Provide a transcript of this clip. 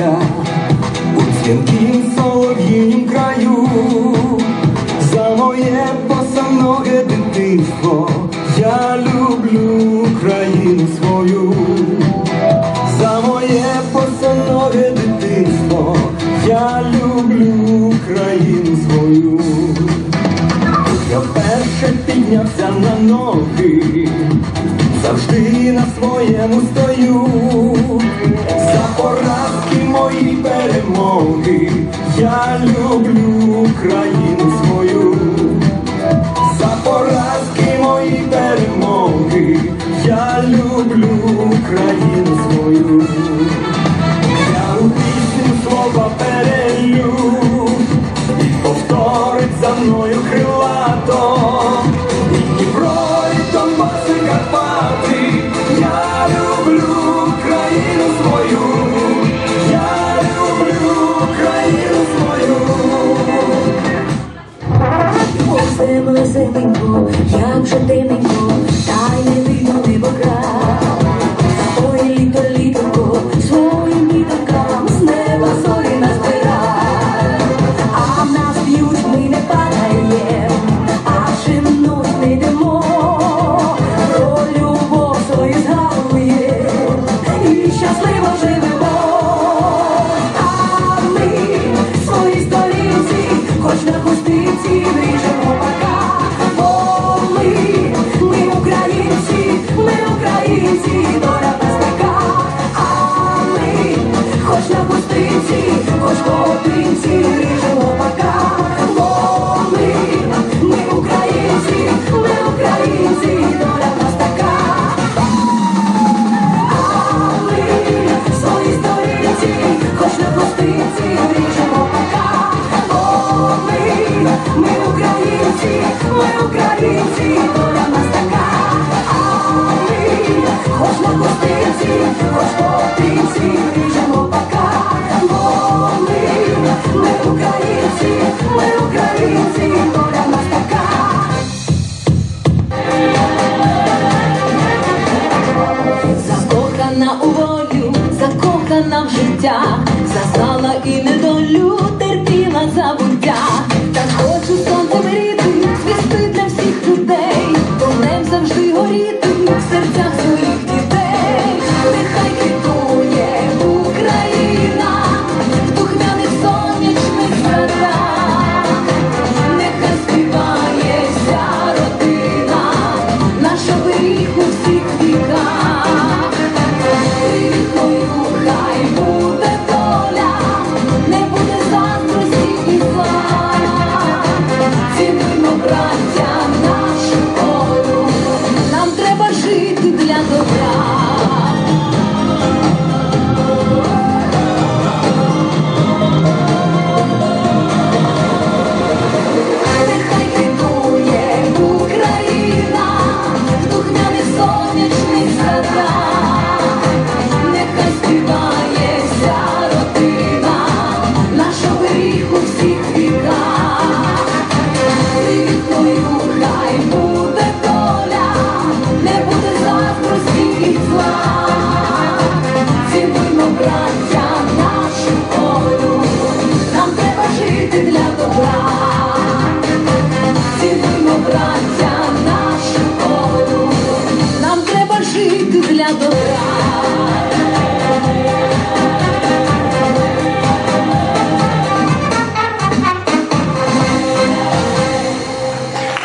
життя у т'янкім солов'їнім краю, за моє босоноге дитинство я люблю країну свою, за моє босоноге дитинство я люблю країну свою, я вперше піднявся на ноги, завжди на своєму стою. Україну свою.